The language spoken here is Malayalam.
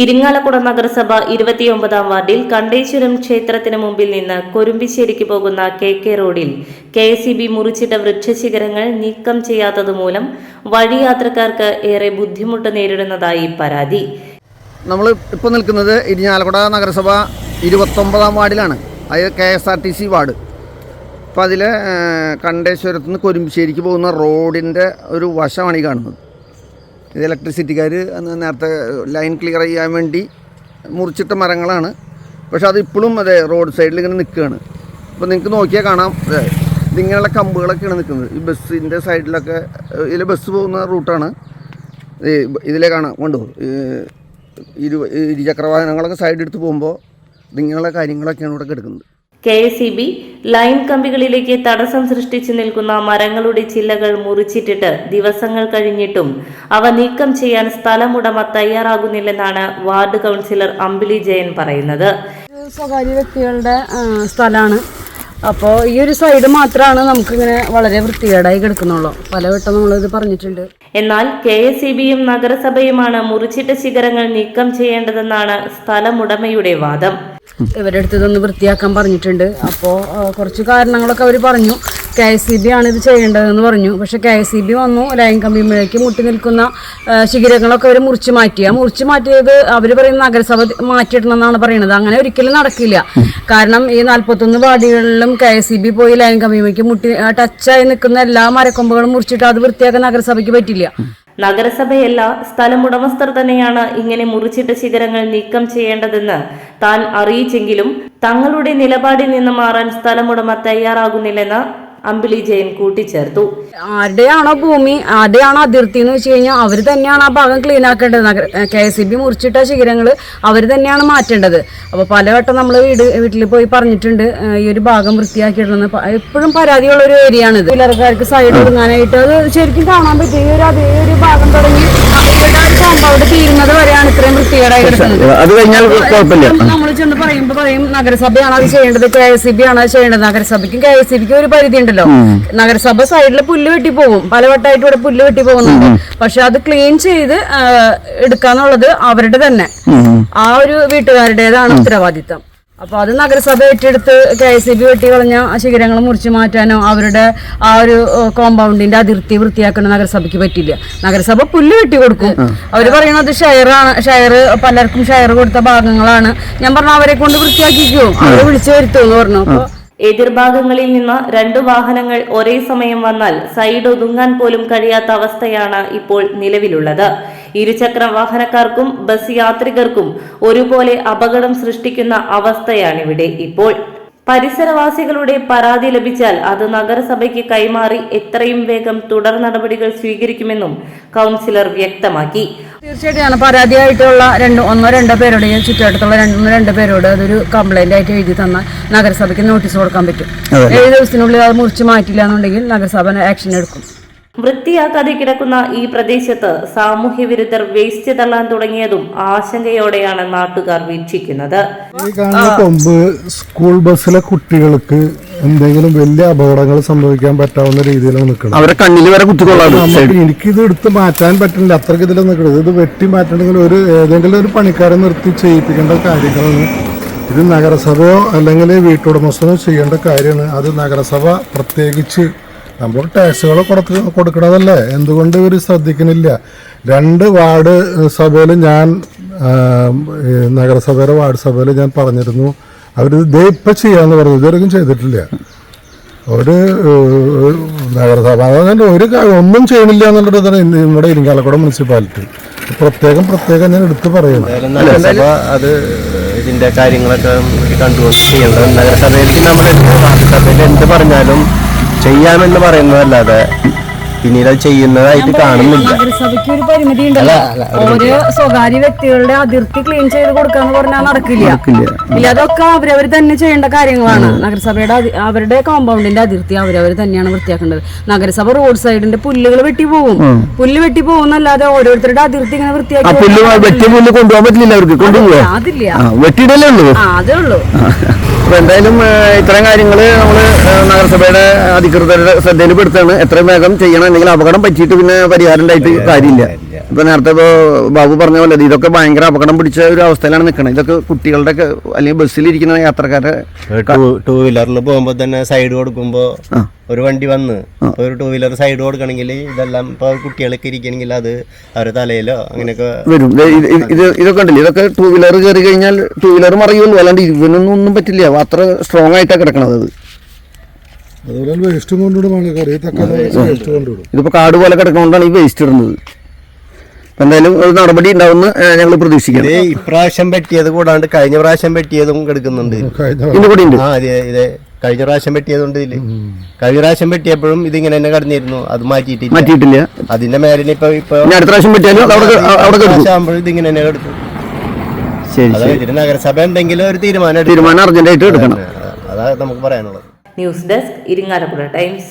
ഇരിങ്ങാലക്കുട നഗരസഭ ഇരുപത്തിയൊമ്പതാം വാർഡിൽ കണ്ടേശ്വരം ക്ഷേത്രത്തിന് മുമ്പിൽ നിന്ന് കൊരുമ്പിശ്ശേരിക്ക് പോകുന്ന കെ കെ റോഡിൽ കെ എസ് ബി മുറിച്ചിട്ട വൃക്ഷശിഖരങ്ങൾ നീക്കം ചെയ്യാത്തതുമൂലം വഴിയാത്രക്കാർക്ക് ഏറെ ബുദ്ധിമുട്ട് നേരിടുന്നതായി പരാതി. നമ്മൾ ഇപ്പോൾ നിൽക്കുന്നത് ഇരിഞ്ഞാലക്കുട നഗരസഭ ഇരുപത്തൊമ്പതാം വാർഡിലാണ്. അതായത് K S R T C ward. അപ്പോൾ അതിൽ കണ്ടേശ്വരത്ത് നിന്ന് കൊരുമ്പിശ്ശേരിക്ക് പോകുന്ന റോഡിന്റെ ഒരു വശമാണ് ഈ കാണുന്നത്. ഇത് ഇലക്ട്രിസിറ്റിക്കാർ നേരത്തെ ലൈൻ ക്ലിയർ ചെയ്യാൻ വേണ്ടി മുറിച്ചിട്ട മരങ്ങളാണ്. പക്ഷെ അത് ഇപ്പോഴും അതെ റോഡ് സൈഡിൽ ഇങ്ങനെ നിൽക്കുകയാണ് അപ്പോൾ നിങ്ങൾക്ക് നോക്കിയാൽ കാണാം. ഇതിങ്ങനെയുള്ള കമ്പുകളൊക്കെയാണ് നിൽക്കുന്നത് ഈ ബസ്സിന്റെ സൈഡിലൊക്കെ ഇതിൽ ബസ് പോകുന്ന റൂട്ടാണ് ഇതിലേ കാണാം കൊണ്ടു? ഇരു ഇരുചക്ര വാഹനങ്ങളൊക്കെ സൈഡ് എടുത്ത് പോകുമ്പോൾ ഇതിങ്ങനെയുള്ള കാര്യങ്ങളൊക്കെയാണ് ഇവിടെ കിടക്കുന്നത്. K S E B line കമ്പികളിലേക്ക് തടസ്സം സൃഷ്ടിച്ചു നിൽക്കുന്ന മരങ്ങളുടെ ചില്ലകൾ മുറിച്ചിട്ടിട്ട് ദിവസങ്ങൾ കഴിഞ്ഞിട്ടും അവ നീക്കം ചെയ്യാൻ സ്ഥലമുടമ തയ്യാറാകുന്നില്ലെന്നാണ് വാർഡ് കൗൺസിലർ അമ്പിളി ജയൻ പറയുന്നത്. സ്വകാര്യ വ്യക്തികളുടെ സ്ഥലമാണ് അപ്പോൾ ഈ ഒരു സൈഡ് മാത്രമാണ് നമുക്കിങ്ങനെ വളരെ വൃത്തികേടായി കിടക്കുന്നുള്ളൂ. പലവട്ടം നമ്മളിത് പറഞ്ഞിട്ടുണ്ട്. എന്നാൽ കെ എസ് ഇ ബിയും നഗരസഭയുമാണ് മുറിച്ചിട്ട ശിഖരങ്ങൾ നീക്കം ചെയ്യേണ്ടതെന്നാണ് സ്ഥലമുടമയുടെ വാദം. ഇവരുടെ അടുത്ത് ഇതൊന്ന് വൃത്തിയാക്കാൻ പറഞ്ഞിട്ടുണ്ട്. അപ്പോൾ കുറച്ച് കാരണങ്ങളൊക്കെ അവർ പറഞ്ഞു. കെ എസ് സി ബി ആണ് ഇത് ചെയ്യേണ്ടതെന്ന് പറഞ്ഞു. പക്ഷേ കെ എസ് സി ബി വന്നു. ലൈൻ കമ്പിമ്പോഴേക്ക് മുട്ടി നിൽക്കുന്ന ശിഖിരങ്ങളൊക്കെ അവർ മുറിച്ച് മാറ്റി. ആ മുറിച്ച് മാറ്റിയത് അവർ പറയുന്ന നഗരസഭ മാറ്റിയിടണമെന്നാണ് പറയുന്നത് അങ്ങനെ ഒരിക്കലും നടക്കില്ല. കാരണം ഈ നാൽപ്പത്തൊന്ന് വാർഡുകളിലും കെ എസ് സി ബി പോയി ലൈൻ കമ്പിമേക്ക് മുട്ടി ടച്ചായി നിൽക്കുന്ന എല്ലാ മരക്കൊമ്പുകളും മുറിച്ചിട്ട് അത് വൃത്തിയാക്കാൻ നഗരസഭയ്ക്ക് പറ്റില്ല. നഗരസഭയല്ല സ്ഥലമുടമസ്ഥർ തന്നെയാണ് ഇങ്ങനെ മുറിച്ചിട്ട ശിഖരങ്ങൾ നീക്കം ചെയ്യേണ്ടതെന്ന് താൻ അറിയിച്ചെങ്കിലും തങ്ങളുടെ നിലപാടിൽ നിന്ന് മാറാൻ സ്ഥലമുടമ തയ്യാറാകുന്നില്ലെന്ന് അമ്പിളി ജയൻ കൂട്ടിച്ചേർത്തു. ആരുടെയാണോ ഭൂമി ആരുടെയാണോ അതിർത്തി എന്ന് വെച്ച് കഴിഞ്ഞാൽ അവർ തന്നെയാണ് ആ ഭാഗം ക്ലീൻ ആക്കേണ്ടത്. നഗര കെ എസ് ബി മുറിച്ചിട്ട ശിഖരങ്ങൾ അവർ തന്നെയാണ് മാറ്റേണ്ടത്. അപ്പോൾ പലവട്ടം നമ്മൾ വീട് വീട്ടിൽ പോയി പറഞ്ഞിട്ടുണ്ട് ഈ ഒരു ഭാഗം വൃത്തിയാക്കിയിടണമെന്ന്. എപ്പോഴും പരാതിയുള്ള ഒരു ഏരിയ ആണ് ഇത് ചിലർക്കാർക്ക് സൈഡ് ഒതുങ്ങാനായിട്ട് അത് ശരിക്കും കാണാൻ പറ്റും ഈ ഒരു അതേ ഒരു ഭാഗം തുടങ്ങി അവരുടെ ആ ഒരു കോമ്പൗണ്ട് തീരുന്നത് വരെയാണ് ഇത്രയും വൃത്തികേടായി കിടക്കുന്നത്? അത് കഴിഞ്ഞാൽ കുഴപ്പമില്ല. നമ്മൾ ചെന്ന് പറയും നഗരസഭയാണ് അത് ചെയ്യേണ്ടത്? കെ എസ് സി ബി ആണ് അത് ചെയ്യേണ്ടത്? നഗരസഭയ്ക്കും കെ എസ് സി ബിക്കും ഒരു പരിധി ഉണ്ടല്ലോ. നഗരസഭ സൈഡിൽ പുല്ല് വെട്ടി പോകും പലവട്ടമായിട്ട് ഇവിടെ പുല്ല് വെട്ടി പോകുന്നുണ്ട് പക്ഷെ അത് ക്ലീൻ ചെയ്ത് എടുക്കാന്നുള്ളത് അവരുടെ തന്നെ. ആ ഒരു വീട്ടുകാരുടേതാണ് ഉത്തരവാദിത്തം. അപ്പൊ അത് നഗരസഭ ഏറ്റെടുത്ത് കെ എസ് സി ബി വെട്ടി കളഞ്ഞ ആ ശിഖരങ്ങൾ മുറിച്ചു മാറ്റാനോ അവരുടെ ആ ഒരു കോമ്പൗണ്ടിന്റെ അതിർത്തി വൃത്തിയാക്കാനോ നഗരസഭയ്ക്ക് പറ്റില്ല. നഗരസഭ പുല്ല് വെട്ടി കൊടുക്കും. അവർ പറയണത് ഷെയറാണ് ഷെയർ പലർക്കും ഷെയർ കൊടുത്ത ഭാഗങ്ങളാണ്. ഞാൻ പറഞ്ഞു അവരെ കൊണ്ട് വൃത്തിയാക്കിക്കോ. അവരെ വിളിച്ചു വരുത്തുമെന്ന് പറഞ്ഞു. അപ്പൊ എതിർഭാഗങ്ങളിൽ നിന്ന് രണ്ടു വാഹനങ്ങൾ ഒരേ സമയം വന്നാൽ സൈഡ് ഒതുങ്ങാൻ പോലും കഴിയാത്ത അവസ്ഥയാണ് ഇപ്പോൾ നിലവിലുള്ളത്. ഇരുചക്ര വാഹനക്കാർക്കും ബസ് യാത്രികർക്കും ഒരുപോലെ അപകടം സൃഷ്ടിക്കുന്ന അവസ്ഥയാണിവിടെ ഇപ്പോൾ. പരിസരവാസികളുടെ പരാതി ലഭിച്ചാൽ അത് നഗരസഭയ്ക്ക് കൈമാറി എത്രയും വേഗം തുടർ നടപടികൾ സ്വീകരിക്കുമെന്നും കൗൺസിലർ വ്യക്തമാക്കി. തീർച്ചയായിട്ടും ഞാൻ പരാതിയായിട്ടുള്ള രണ്ട് ഒന്നോ രണ്ടോ പേരോട് ഞാൻ ചുറ്റുവട്ടത്തുള്ള രണ്ടോ രണ്ടോ പേരോട് അതൊരു കംപ്ലൈന്റ് ആയിട്ട് എഴുതി തന്ന നഗരസഭയ്ക്ക് നോട്ടീസ് കൊടുക്കാൻ പറ്റും. ഏഴ് ദിവസത്തിനുള്ളിൽ അത് മുറിച്ച് മാറ്റില്ല എന്നുണ്ടെങ്കിൽ നഗരസഭ ആക്ഷൻ എടുക്കും. വൃത്തിയാക്കാതെ കിടക്കുന്ന ഈ പ്രദേശത്ത് സാമൂഹ്യ വിരുദ്ധർ വേസ്റ്റ് തള്ളാൻ തുടങ്ങിയതും ആശങ്കയോടെയാണ് നാട്ടുകാർ വീക്ഷിക്കുന്നത്. ഈ കാണുന്ന കൊമ്പ് സ്കൂൾ ബസ്സിലെ കുട്ടികൾക്ക് എന്തെങ്കിലും വലിയ അപകടങ്ങൾ സംഭവിക്കാൻ പറ്റാവുന്ന രീതിയിലാണ് നിൽക്കുന്നത്. അവരെ കണ്ണിൽ വരെ എനിക്കിത് എടുത്ത് മാറ്റാൻ പറ്റില്ല. അത്രയ്ക്ക് ഇതിൽ നിൽക്കുന്നത്. ഇത് വെട്ടി മാറ്റണമെങ്കിൽ ഒരു ഏതെങ്കിലും ഒരു പണിക്കാരെ നിർത്തി ചെയ്യിപ്പിക്കേണ്ട കാര്യങ്ങളാണ്. ഇത് നഗരസഭയോ അല്ലെങ്കിൽ വീട്ടുടമസ്ഥനോ ചെയ്യേണ്ട കാര്യമാണ്. അത് നഗരസഭ പ്രത്യേകിച്ച് നമ്മൾ ടാക്സുകൾ കൊടുക്ക കൊടുക്കണതല്ലേ? എന്തുകൊണ്ട് ഇവർ ശ്രദ്ധിക്കുന്നില്ല രണ്ട് വാർഡ് സഭയിൽ ഞാൻ നഗരസഭയുടെ വാർഡ് സഭയിൽ ഞാൻ പറഞ്ഞിരുന്നു. അവരിത് ദേ ഇപ്പം ചെയ്യാന്ന് പറഞ്ഞു. ഇതുവരെയും ചെയ്തിട്ടില്ല. ഒരു നഗരസഭ അതായത് ഒരു ഒന്നും ചെയ്യണില്ല എന്നുള്ളത് നമ്മുടെ ഇരിങ്ങാലക്കുട മുനിസിപ്പാലിറ്റി. പ്രത്യേകം പ്രത്യേകം ഞാൻ എടുത്തു പറയുന്നു അത് ഇതിന്റെ കാര്യങ്ങളൊക്കെ കണ്ടുകൊണ്ട് ചെയ്യേണ്ടത് നഗരസഭയിൽ നമ്മൾ വാർഡുസഭയിൽ എന്ത് പറഞ്ഞാലും ചെയ്യാമെന്ന് പറയുന്നതല്ലാതെ പിന്നീട് അത് ചെയ്യുന്നതായിട്ട് കാണുന്നില്ല. നഗരസഭയ്ക്ക് ഒരു പരിമിതി ഉണ്ടല്ലോ ഓരോ സ്വകാര്യ വ്യക്തികളുടെ അതിർത്തി ക്ലീൻ ചെയ്ത് കൊടുക്കാന്ന് പറഞ്ഞാൽ നടക്കില്ല. ഇല്ല അതൊക്കെ അവരവർ തന്നെ ചെയ്യേണ്ട കാര്യങ്ങളാണ്. നഗരസഭയുടെ അവരുടെ കോമ്പൗണ്ടിന്റെ അതിർത്തി അവരവർ തന്നെയാണ് വൃത്തിയാക്കേണ്ടത്. നഗരസഭ റോഡ് സൈഡിന്റെ പുല്ലുകൾ വെട്ടി പോകും പുല്ല് വെട്ടി പോകുന്നല്ലാതെ ഓരോരുത്തരുടെ അതിർത്തി ഇങ്ങനെ വൃത്തിയാക്കി അതില്ല. ഉള്ളൂ. ആ അതേ ഉള്ളൂ. അപ്പൊ എന്തായാലും ഇത്രയും ഇത്തരം കാര്യങ്ങൾ നമ്മൾ നഗരസഭയുടെ അധികൃതരുടെ ശ്രദ്ധയിൽപ്പെടുത്താണ്. എത്രയും വേഗം ചെയ്യണം. അല്ലെങ്കിൽ അപകടം പറ്റിയിട്ട് പിന്നെ പരിഹാരം ഉണ്ടായിട്ട് കാര്യമില്ല. ഇപ്പൊ നേരത്തെ ഇപ്പൊ ബാബു പറഞ്ഞ പോലെ ഇതൊക്കെ ഭയങ്കര അപകടം പിടിച്ച ഒരു അവസ്ഥയിലാണ് നിൽക്കുന്നത് ഇതൊക്കെ കുട്ടികളുടെ ഒക്കെ അല്ലെങ്കിൽ ബസ്സിലിരിക്കുന്ന യാത്രക്കാരെ ടൂ വീലറിൽ പോകുമ്പോ തന്നെ സൈഡ് കൊടുക്കുമ്പോ ഒരു വണ്ടി വന്ന്. ഒരു ടൂ വീലർ സൈഡ് കൊടുക്കണമെങ്കിൽ ഇതെല്ലാം ഇപ്പൊ കുട്ടികളൊക്കെ ഇരിക്കണമെങ്കിൽ അത് അവരുടെ തലയിലോ അങ്ങനെയൊക്കെ വരും. ഇത് ഇത് ഇത് ഇതൊക്കെ ഉണ്ടല്ലോ. ഇതൊക്കെ ടൂ വീലർ കയറി കഴിഞ്ഞാൽ ടൂ വീലർ മറിയുള്ളൂ. അല്ലാണ്ട് ഇവനൊന്നും ഒന്നും പറ്റില്ല. അത്ര സ്ട്രോങ് ആയിട്ടാണ് കിടക്കണത് അത്. അതുപോലെ വേസ്റ്റും കൊണ്ടുവിടും ഇതിപ്പോ കാട് പോലെ കിടക്കുന്നതുകൊണ്ടാണ് ഈ വേസ്റ്റ് ഇടുന്നത്. എന്തായാലും ഒരു നടപടി ഉണ്ടാവുമെന്ന് ഞങ്ങൾ പ്രതീക്ഷിക്കുന്നത് ഇത് ഇപ്രാവശ്യം പറ്റിയത് കൂടാണ്ട് കഴിഞ്ഞ പ്രാവശ്യം പറ്റിയതും കിടക്കുന്നുണ്ട്. കഴിഞ്ഞ കൂടി ഉണ്ട് ആ അതെ ഇതെ കഴിഞ്ഞ പ്രാവശ്യം വെട്ടിയതുണ്ട് ഇല്ലേ കഴിഞ്ഞ പ്രാവശ്യം വെട്ടിയപ്പോഴും ഇതിങ്ങനെ തന്നെ കടന്നിരുന്നു. അത് മാറ്റിയിട്ടില്ല. മാറ്റിയിട്ടില്ല. അതിന്റെ മേലിന് ഇപ്പൊ ഇപ്പൊ അടുത്ത പ്രാവശ്യം പറ്റിയാലും ഇതിങ്ങനെ തന്നെ എടുത്തു ശരി അതായത് ഇതിന് നഗരസഭ ഉണ്ടെങ്കിൽ ഒരു തീരുമാനം. തീരുമാനം അർജന്റായിട്ട് എടുക്കണം. അതാണ് നമുക്ക് പറയാനുള്ളത്. News desk Irinjalakuda Times.